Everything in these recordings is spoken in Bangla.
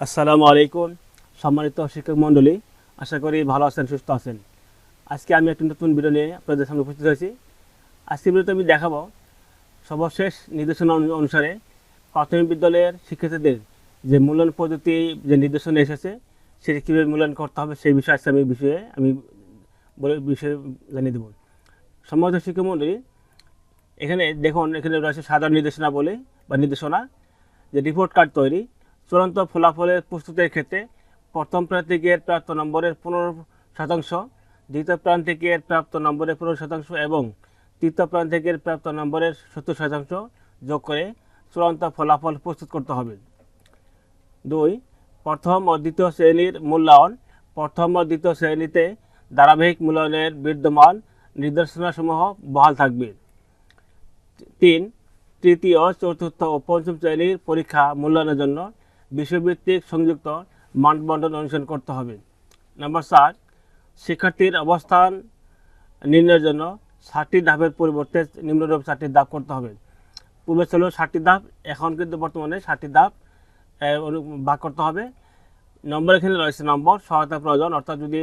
আসসালামু আলাইকুম, সম্মানিত শিক্ষক মণ্ডলী। আশা করি ভালো আছেন, সুস্থ আছেন। আজকে আমি একটি নতুন ভিডিও নিয়ে আপনাদের সামনে উপস্থিত হয়েছি। আজকে ভিডিওতে আমি দেখাবো সর্বশেষ নির্দেশনা অনুসারে প্রাথমিক বিদ্যালয়ের শিক্ষার্থীদের যে মূল্যায়ন পদ্ধতি, যে নির্দেশনা এসেছে, সেটি কীভাবে মূল্যায়ন করতে হবে, সেই বিষয়ে আজকে আমি বিষয়ে আমি বলে বিষয়ে জানিয়ে দেবো। সম্মানিত শিক্ষক মণ্ডলী, এখানে দেখুন, এখানে রয়েছে সাধারণ নির্দেশনা বলে বা নির্দেশনা, যে রিপোর্ট কার্ড তৈরি। চূড়ান্ত ফলাফলের প্রস্তুতের ক্ষেত্রে প্রথম প্রান্তিকের প্রাপ্ত নম্বরের পনেরো শতাংশ, দ্বিতীয় প্রান্তিকের প্রাপ্ত নম্বরের পনেরো শতাংশ এবং তৃতীয় প্রান্তিকের প্রাপ্ত নম্বরের সত্তর শতাংশ যোগ করে চূড়ান্ত ফলাফল প্রস্তুত করতে হবে। দুই, প্রথম ও দ্বিতীয় শ্রেণির মূল্যায়ন। প্রথম ও দ্বিতীয় শ্রেণীতে ধারাবাহিক মূল্যায়নের বিদ্যমান নির্দেশনাসমূহ বহাল থাকবে। তিন, তৃতীয়, চতুর্থ ও পঞ্চম শ্রেণির পরীক্ষা মূল্যায়নের জন্য বিষয়ভিত্তিক সংযুক্ত মানবন্ধন অনুসরণ করতে হবে। নাম্বার চার, শিক্ষার্থীর অবস্থান নির্ণয়ের জন্য ষাটটি ধাপের পরিবর্তে নিম্নরূপ ষাটটি ধাপ করতে হবে। পূর্বে ছিল ষাটটি ধাপ, এখন কিন্তু বর্তমানে ষাটটি ধাপ ভাগ করতে হবে। নম্বর এখানে রয়েছে নম্বর, সহায়তা প্রয়োজন, অর্থাৎ যদি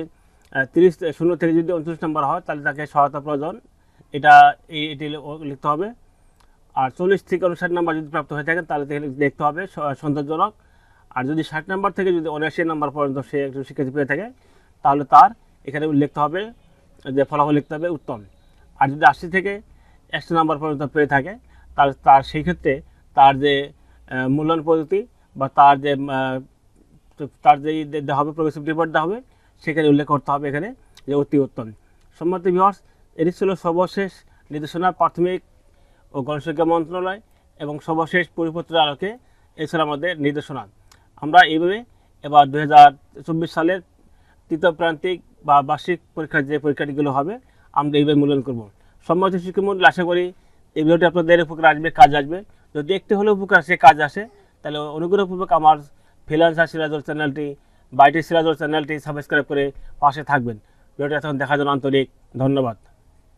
তিরিশ শূন্য থেকে যদি উনত্রিশ নম্বর হয়, তাহলে তাকে সহায়তা প্রয়োজন। এটা, এই, এটি লিখতে হবে। আর চল্লিশ থেকে উনষাট নম্বর যদি প্রাপ্ত হয়ে থাকে, তাহলে দেখতে হবে সন্তোষজনক। আর যদি ষাট নাম্বার থেকে যদি উনআশি নাম্বার পর্যন্ত সে একজন শিক্ষার্থী পেয়ে থাকে, তাহলে তার এখানে লিখতে হবে যে ফলাফল লিখতে হবে উত্তম। আর যদি আশি থেকে একশো নাম্বার পর্যন্ত পেয়ে থাকে, তাহলে তার সেই ক্ষেত্রে তার যে মূল্যায়ন পদ্ধতি বা তার যে তার যে দেওয়া হবে প্রগ্রেসিভ রিপোর্ট দেওয়া হবে, সেখানে উল্লেখ করতে হবে এখানে যে অতি উত্তম। সম্মত বিভার্স এটি ছিল সর্বশেষ নির্দেশনা প্রাথমিক ও গণশিক্ষা মন্ত্রণালয় এবং সর্বশেষ পরিপত্রের আলোকে এছাড়া আমাদের নির্দেশনা। আমরা এইভাবে এবার দু হাজার চব্বিশ সালের তৃতীয় প্রান্তিক বা বার্ষিক পরীক্ষার যে পরীক্ষাটিগুলো হবে, আমরা এইভাবে মূল্যায়ন করব। সম্মানিত শিক্ষামন্ডলী আশা করি এই ভিডিওটি আপনাদের উপকার আসবে, কাজ আসবে। যদি একটু হলেও উপকার সে কাজ আসে, তাহলে অনুগ্রহপূর্বক আমার ফ্রিলান্সার সিরাজর চ্যানেলটি, বাইটি সিরাজর চ্যানেলটি সাবস্ক্রাইব করে পাশে থাকবেন। ভিডিওটি এখন দেখার জন্য আন্তরিক ধন্যবাদ।